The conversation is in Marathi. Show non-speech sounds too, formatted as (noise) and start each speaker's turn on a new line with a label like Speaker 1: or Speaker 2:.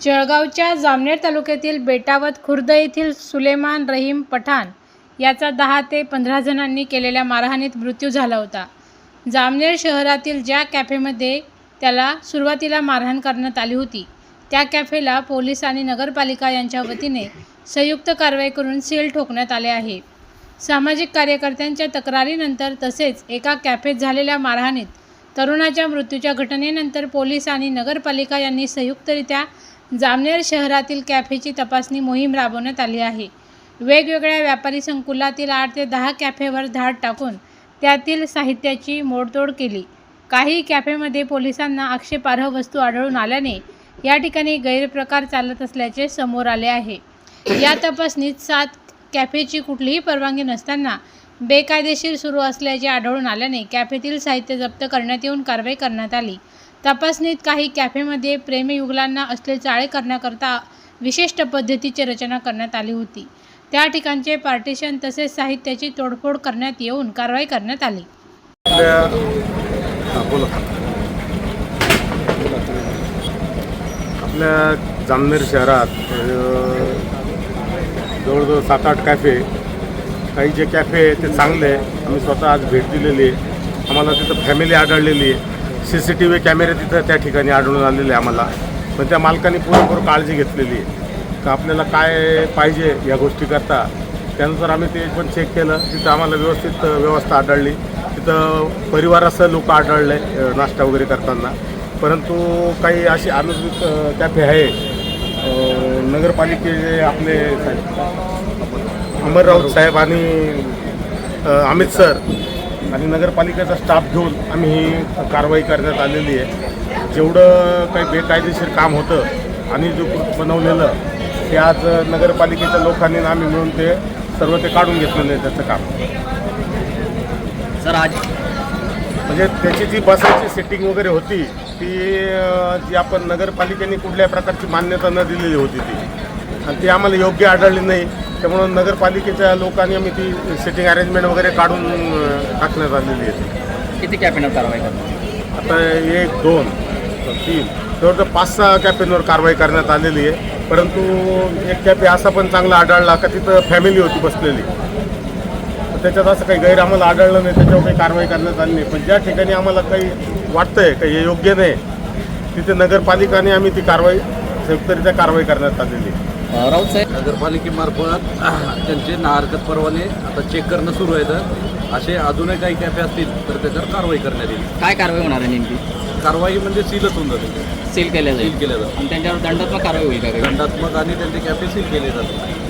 Speaker 1: जळगावच्या जामनेर तालुक्यातील बेटावत खुर्द येथील सुलेमान रहीम पठाण याचा दहा ते पंधरा जणांनी केलेल्या मारहाणीत मृत्यू झाला होता. जामनेर शहरातील ज्या कॅफेमध्ये त्याला सुरुवातीला मारहाण करण्यात आली होती त्या कॅफेला पोलीस आणि नगरपालिका यांच्या वतीने संयुक्त कारवाई करून सील ठोकण्यात आले आहे. सामाजिक कार्यकर्त्यांच्या तक्रारीनंतर तसेच एका कॅफेत झालेल्या मारहाणीत तरुणाच्या मृत्यूच्या घटनेनंतर पोलीस आणि नगरपालिका यांनी संयुक्तरित्या जामनेर शहरातील कॅफेची तपासणी मोहीम राबवण्यात आली आहे. वेगवेगळ्या व्यापारी संकुलातील आठ ते दहा कॅफेवर धाड टाकून त्यातील साहित्याची मोडतोड केली. काही कॅफेमध्ये पोलिसांना आक्षेपार्ह वस्तू आढळून आल्याने या ठिकाणी गैरप्रकार चालत असल्याचे समोर आले आहे. या तपासणीत सात कॅफेची कुठलीही परवानगी नसताना बेकायदेशीर सुरू असल्याचे आढळून आल्याने कॅफेतील साहित्य जप्त करण्यात येऊन कारवाई करण्यात आली. तपासणीत काही कॅफेमध्ये प्रेमयुगलांना असले चाळे करण्याकरता विशिष्ट पद्धतीची रचना करण्यात आली होती. त्या ठिकाणचे पार्टिशन तसेच साहित्याची तोडफोड करण्यात येऊन कारवाई करण्यात आली.
Speaker 2: आपल्या बोला. आपल्या जामनेर शहरात जवळजवळ सात आठ कॅफे काही जे कॅफे आहे ते चांगले आहे आम्ही स्वतः आज भेट दिलेली आहे. आम्हाला तिथं फॅमिली आढळलेली आहे. सी सी टी व्ही कॅमेरे तिथं त्या ठिकाणी आढळून आलेले आहे आम्हाला. पण त्या मालकाने पुरेपूर काळजी घेतलेली आहे. का आपल्याला काय पाहिजे या गोष्टी करता त्यानुसार आम्ही ते पण चेक केलं. तिथं आम्हाला व्यवस्थित व्यवस्था आढळली. तिथं परिवारासह लोक आढळले नाश्ता वगैरे करताना. परंतु काही अशी अनुचित कॅफे आहे. नगरपालिकेचे आपले अमर राऊत साहेब आणि अमित सर. आणि नगरपालिकेचा स्टाफ घेऊन आम्ही ही कारवाई करण्यात आलेली आहे. जेवढं काही बेकायदेशीर काम होतं आणि जो बनवलेलं ते आज नगरपालिकेच्या लोकांनी आम्ही मिळून ते सर्व ते काढून घेतलेलं आहे त्याचं काम.
Speaker 3: सर आज
Speaker 2: म्हणजे त्याची जी बसायची सेटिंग वगैरे होती ती जी आपण नगरपालिकेने कुठल्या प्रकारची मान्यता न दिलेली होती ती. आणि ती आम्हाला योग्य आढळली नाही. त्यामुळं नगरपालिकेच्या लोकांनी आम्ही ती सेटिंग अरेंजमेंट वगैरे काढून टाकण्यात आलेली आहे.
Speaker 3: किती कॅबिनेट कारवाई करणार?
Speaker 2: आता एक दोन तीन जवळजवळ पाच सहा कॅफेंवर कारवाई करण्यात आलेली आहे. परंतु एक कॅफे असा पण चांगला आढळला का तिथं फॅमिली होती बसलेली. तर त्याच्यात असं काही गैर आम्हाला आढळलं नाही त्याच्यावर काही कारवाई करण्यात आली नाही. पण ज्या ठिकाणी आम्हाला काही वाटतंय काही हे योग्य नाही तिथे नगरपालिकाने आम्ही ती कारवाई संयुक्तरित्या कारवाई करण्यात आलेली आहे.
Speaker 3: राऊत साहेब.
Speaker 4: नगरपालिकेमार्फत (clears throat) त्यांचे नाहरकत परवाने आता चेक करणं सुरू आहे तर असे अजूनही काही कॅफे असतील तर त्याच्यावर कारवाई करण्यात येईल.
Speaker 3: काय कारवाई होणार आहे नेमकी?
Speaker 4: कारवाई म्हणजे सीलच होऊन जाते.
Speaker 3: सील केल्या
Speaker 4: सील
Speaker 3: जाईल
Speaker 4: केल्या जातं
Speaker 3: आणि त्यांच्यावर दंडात्मक कारवाई होईल का काही?
Speaker 4: दंडात्मक आणि त्यांचे कॅफे सील केले जातात